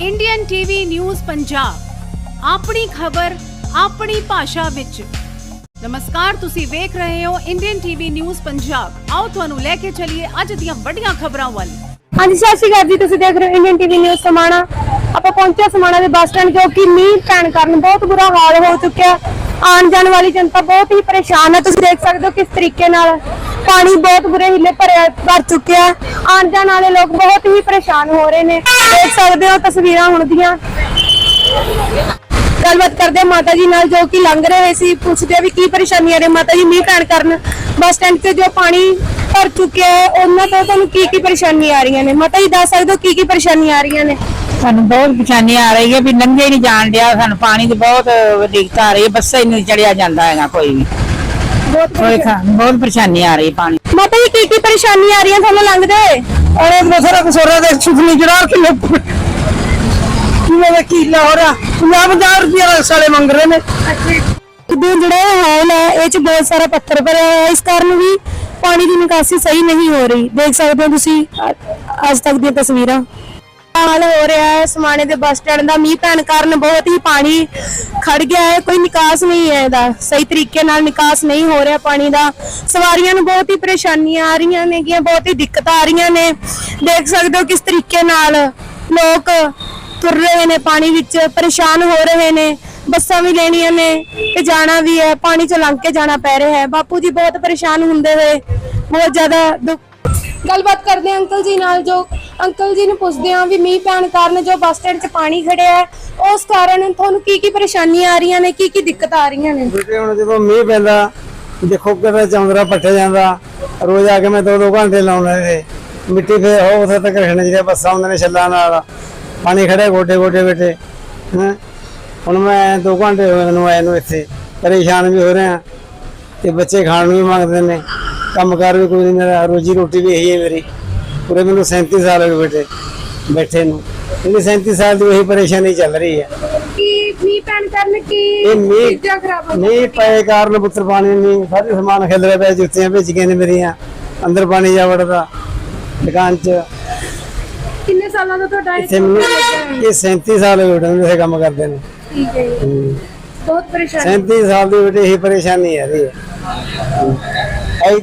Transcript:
Indian TV news Punjab ਆਪਣੀ ਖਬਰ, ਆਪਣੀ ਭਾਸ਼ਾ ਵਿੱਚ। ਨਮਸਕਾਰ, ਤੁਸੀਂ ਵੇਖ ਰਹੇ ਹੋ ਇੰਡੀਅਨ ਟੀਵੀ ਨਿਊਜ਼ ਪੰਜਾਬ ਆਓ ਤੁਹਾਨੂੰ ਲੈ ਕੇ ਚੱਲੀਏ ਅੱਜ ਦੀਆਂ ਵੱਡੀਆਂ ਖਬਰਾਂ ਵੱਲ। ਹਾਂਜੀ, ਸਤਿ ਸ਼੍ਰੀ ਅਕਾਲ ਜੀ, ਤੁਸੀਂ ਦੇਖ ਰਹੇ ਹੋ ਇੰਡੀਅਨ ਟੀਵੀ ਨਿਊਜ਼ ਸਮਾਣਾ। ਆਪਾਂ ਪਹੁੰਚੇ ਸਮਾਣਾ ਦੇ ਬੱਸ ਸਟੈਂਡ, ਜੋ ਕਿ ਮੀਂਹ ਪੈਣ ਕਾਰਨ ਬਹੁਤ ਬੁਰਾ ਹਾਲ ਹੋ ਚੁੱਕਿਆ। ਆਉਣ ਜਾਣ ਵਾਲੀ ਜਨਤਾ ਬਹੁਤ ਹੀ ਪਰੇਸ਼ਾਨ ਹੈ। ਤੁਸੀਂ ਦੇਖ ਸਕਦੇ ਹੋ ਕਿਸ ਤਰੀਕੇ ਨਾਲ ਪਾਣੀ ਬਹੁਤ ਬੁਰੇ ਹਿੱਲੇ ਭਰਿਆ, ਭਰ ਚੁੱਕਿਆ। ਹੈ। ਜਾਣ ਵਾਲੇ ਲੋਕ ਬਹੁਤ ਹੀ ਪਰੇਸ਼ਾਨ ਹੋ ਰਹੇ ਨੇ। ਦੇਖ ਸਕਦੇ ਹੋ ਤਸਵੀਰਾਂ ਹੁਣ ਦੀਆਂ। ਗੱਲਬਾਤ ਕਰਦੇ ਮਾਤਾ ਜੀ ਨਾਲ, ਜੋ ਕਿ ਲੰਘ ਰਹੇ ਸੀ। ਪੁੱਛਦੇ ਵੀ ਕੀ ਪਰੇਸ਼ਾਨੀ ਆ ਮਾਤਾ ਜੀ, ਮੀਂਹ ਪੈਣ ਕਾਰਨ ਬੱਸ ਸਟੈਂਡ ਤੇ ਜੋ ਪਾਣੀ ਭਰ ਚੁੱਕਿਆ ਹੈ, ਉਹਨਾਂ ਤੋਂ ਤੁਹਾਨੂੰ ਕੀ ਕੀ ਪਰੇਸ਼ਾਨੀ ਆ ਰਹੀਆਂ ਨੇ? ਮਾਤਾ ਜੀ, ਦੱਸ ਸਕਦੇ ਹੋ ਕੀ ਕੀ ਪਰੇਸ਼ਾਨੀ ਆ ਰਹੀਆਂ ਨੇ? ਸਾਨੂੰ ਬਹੁਤ ਪਰੇਸ਼ਾਨੀ ਆ ਰਹੀ ਹੈ ਵੀ ਲੰਘੇ ਹੀ ਨਹੀਂ ਜਾਣ ਡਿਆ। ਸਾਨੂੰ ਪਾਣੀ ਦੀ ਬਹੁਤ ਦਿੱਕਤ ਆ ਰਹੀ ਹੈ। ਬੱਸਾਂ ਹੀ ਨਹੀਂ ਚੜਿਆ ਜਾਂਦਾ ਹੈਗਾ ਕੋਈ ਵੀ। ਬਹੁਤ ਖਾ- ਬਹੁਤ ਪਰੇਸ਼ਾਨੀ ਆ ਰਹੀ ਪਾਣੀ ਮਾਤਾ ਜੀ ਕੀ ਕੀ ਪਰੇਸ਼ਾਨੀ ਆ ਰਹੀਆਂ ਤੁਹਾਨੂੰ ਲੰਘਦੇ ਹੋਏ ਅਰੇ ਬਸਰਾ ਕਸੋਰਾ ਦੇ ਸੁਖਨੀ ਜਰਾ ਕਿਲੋ ਕਿਵੇਂ ਹੋ ਰਿਹਾ? 50 ਰੁਪਏ ਸਾਲੇ ਮੰਗ ਰਹੇ ਨੇ। ਕਿਉਂਕਿ ਜਿਹੜਾ ਇਹ ਹਾਲ ਹੈ ਇਹ ਚ ਬਹੁਤ ਸਾਰਾ ਪੱਥਰ ਭਰਿਆ ਹੋਇਆ ਹੈ। ਇਸ ਕਾਰਨ ਵੀ ਪਾਣੀ ਦੀ ਨਿਕਾਸੀ ਸਹੀ ਨਹੀਂ ਹੋ ਰਹੀ। ਦੇਖ ਸਕਦੇ ਹੋ ਤੁਸੀਂ ਅੱਜ ਤੱਕ ਦੀਆਂ ਤਸਵੀਰਾਂ। ਹਾਲ ਹੋ ਰਿਹਾ ਹੈ। ਸਮਾਣੇ ਦੇ ਬੱਸ ਸਟੈਂਡ ਦਾ ਮੀਂਹ ਪੈਣ ਕਾਰਨ ਬਹੁਤ ਹੀ ਪਾਣੀ ਖੜ ਗਿਆ ਹੈ। ਕੋਈ ਨਿਕਾਸ ਨਹੀਂ ਹੈ ਇਹਦਾ। ਸਹੀ ਤਰੀਕੇ ਨਾਲ ਨਿਕਾਸ ਨਹੀਂ ਹੋ ਰਿਹਾ ਪਾਣੀ ਦਾ। ਸਵਾਰੀਆਂ ਨੂੰ ਬਹੁਤ ਹੀ ਪਰੇਸ਼ਾਨੀਆਂ ਆ ਰਹੀਆਂ ਨੇਗੀਆਂ, ਬਹੁਤ ਹੀ ਦਿੱਕਤਾਂ ਆ ਰਹੀਆਂ ਨੇ। ਦੇਖ ਸਕਦੇ ਹੋ ਕਿਸ ਤਰੀਕੇ ਨਾਲ ਲੋਕ ਤੁਰ ਰਹੇ ਨੇ ਪਾਣੀ ਵਿੱਚ, ਪਰੇਸ਼ਾਨ ਹੋ ਰਹੇ ਨੇ। ਬੱਸਾਂ ਵੀ ਲੈਣੀਆਂ ਨੇ ਤੇ ਜਾਣਾ ਵੀ ਹੈ। ਪਾਣੀ ਚ ਲੰਘ ਕੇ ਜਾਣਾ ਪੈ ਰਿਹਾ ਹੈ। ਬਾਪੂ ਜੀ ਬਹੁਤ ਪਰੇਸ਼ਾਨ ਹੁੰਦੇ ਹੋਏ, ਬਹੁਤ ਜ਼ਿਆਦਾ ਦੁੱਖ। ਗੱਲਬਾਤ ਕਰਦੇ ਅੰਕਲ ਜੀ ਨਾਲ ਜੋ ਅੰਕਲ ਜੀ ਨੂੰ ਪੁੱਛਦੇ ਹਾਂ ਵੀ ਮੀਂਹ ਪੈਣ ਕਾਰਨ ਜੋ ਬੱਸ ਸਟੈਂਡ 'ਚ ਪਾਣੀ ਖੜਿਆ ਹੈ, ਉਸ ਕਾਰਨ ਤੁਹਾਨੂੰ ਕੀ ਕੀ ਪਰੇਸ਼ਾਨੀਆਂ ਆ ਰਹੀਆਂ ਨੇ, ਕੀ ਕੀ ਦਿੱਕਤਾਂ ਆ ਰਹੀਆਂ ਨੇ? ਬੇਟੇ ਹੁਣ ਜਦੋਂ ਮੀਂਹ ਪੈਂਦਾ, ਦੇਖੋ ਕਿਤੇ ਚੌਂਦਰਾ ਪੱਟਿਆ ਜਾਂਦਾ। ਰੋਜ਼ ਆ ਕੇ ਮੈਂ ਦੋ ਦੋ ਘੰਟੇ ਲਾਉਣਾ ਇਹ ਮਿੱਟੀ ਫੇ ਹੋ ਉਥੇ ਤੱਕ ਰੱਖਣੇ ਜਿਹੜੇ ਬੱਸਾਂ ਹੁੰਦੇ ਨੇ ਛੱਲਾਂ ਨਾਲ। ਪਾਣੀ ਖੜੇ ਗੋਡੇ ਗੋਡੇ ਬੇਟੇ ਹੈਂ। ਹੁਣ ਮੈਂ ਦੋ ਘੰਟੇ ਹੋਏ ਮੈਨੂੰ ਆਏ ਨੂੰ ਇੱਥੇ। ਪਰੇਸ਼ਾਨ ਵੀ ਹੋ ਰਿਹਾ। ਤੇ ਬੱਚੇ ਖਾਣ ਨੂੰ ਵੀ ਮੰਗਦੇ ਨੇ। ਕੰਮਕਾਰ ਵੀ ਕੋਈ ਨਹੀਂ ਮੇਰਾ ਰੋਜੀ ਰੋਟੀ ਵੀ ਇਹੀ ਹੈ ਮੇਰੀ। ਪੂਰੇ ਮੈਨੂੰ 37 ਸਾਲ ਹੋ ਗਏ ਬੇਟੇ ਬੈਠੇ ਨੂੰ। ਇਹਨੀ 37 ਸਾਲ ਦੀ ਉਹੀ ਪਰੇਸ਼ਾਨੀ ਚੱਲ ਰਹੀ ਹੈ। ਕੀ ਮੀਂਹ ਪੈਣ ਕਾਰਨ ਕੀ ਇਹ ਚੀਜ਼ਾਂ ਖਰਾਬ ਹੋ ਨਹੀਂ ਪਏ ਕਾਰਨ ਪੁੱਤਰ ਪਾਣੀ ਨਹੀਂ ਸਾਰੇ ਸਮਾਨ ਖਿਲ ਰਿਹਾ ਪਿਆ ਜੁੱਤੀਆਂ ਭਿੱਜ ਗਈਆਂ ਨੇ ਮੇਰੀਆਂ। ਅੰਦਰ ਪਾਣੀ ਜਾ ਵੜਦਾ ਦੁਕਾਨ 'ਚ। ਕਿੰਨੇ ਸਾਲਾਂ ਦਾ ਤੁਹਾਡਾ ਇਹ ਇੱਥੇ ਮੈਨੂੰ ਇਹ 37 ਸਾਲ ਹੋ ਗਏ ਮੈਨੂੰ ਇਹ ਕੰਮ ਕਰਦੇ ਨੇ। ਠੀਕ ਹੈ। ਬਹੁਤ ਪਰੇਸ਼ਾਨੀ। 37 ਸਾਲ ਦੀ ਬੇਟੇ ਇਹੀ ਪਰੇਸ਼ਾਨੀ ਆ ਰਹੀ ਹੈ